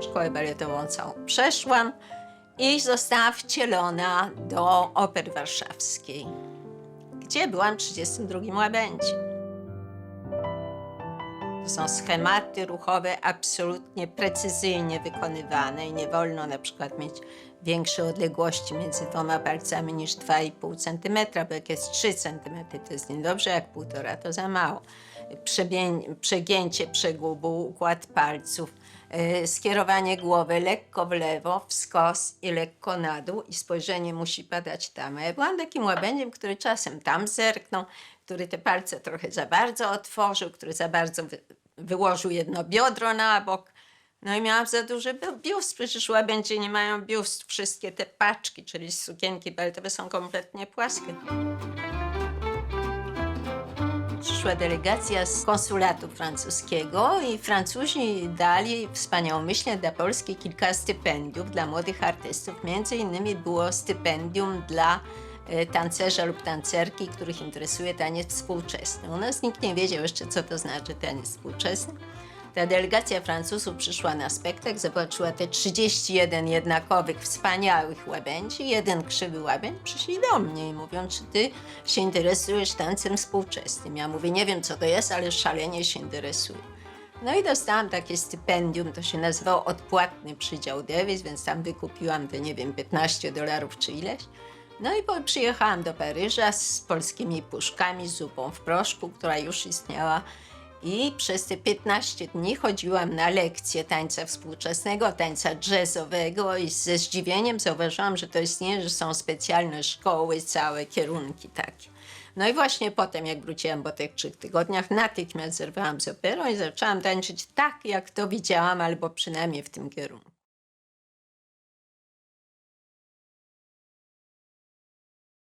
Szkołę baletową przeszłam i zostałam wcielona do Opery Warszawskiej, gdzie byłam w 32 łabędzie. Są schematy ruchowe absolutnie precyzyjnie wykonywane i nie wolno na przykład mieć większej odległości między dwoma palcami niż 2,5 cm, bo jak jest 3 cm to jest niedobrze, jak półtora to za mało. Przegięcie przegubu, układ palców, e, skierowanie głowy lekko w lewo, w skos i lekko na dół i spojrzenie musi padać tam. A ja byłam takim łabędziem, który czasem tam zerknął, który te palce trochę za bardzo otworzył, który za bardzo wyłożył jedno biodro na bok. No i miałam za duży bi- biust, przecież łabędzie nie mają biust. Wszystkie te paczki, czyli sukienki baletowe są kompletnie płaskie. Przyszła delegacja z konsulatu francuskiego i Francuzi dali wspaniałomyślnie dla Polski kilka stypendiów dla młodych artystów. Między innymi było stypendium dla tancerza lub tancerki, których interesuje taniec współczesny. U nas nikt nie wiedział jeszcze, co to znaczy taniec współczesny. Ta delegacja Francuzów przyszła na spektakl, zobaczyła te 31 jednakowych, wspaniałych łabędzi, jeden krzywy łabędź, przyszli do mnie i mówią, czy ty się interesujesz tancem współczesnym? Ja mówię, nie wiem co to jest, ale szalenie się interesuję. No i dostałam takie stypendium, to się nazywało odpłatny przydział Davis, więc tam wykupiłam te, nie wiem, 15 dolarów czy ileś. No i przyjechałam do Paryża z polskimi puszkami, z zupą w proszku, która już istniała. I przez te 15 dni chodziłam na lekcje tańca współczesnego, tańca jazzowego i ze zdziwieniem zauważyłam, że to istnieje, że są specjalne szkoły, całe kierunki takie. No i właśnie potem, jak wróciłam po tych trzech tygodniach, natychmiast zerwałam z operą i zaczęłam tańczyć tak, jak to widziałam, albo przynajmniej w tym kierunku.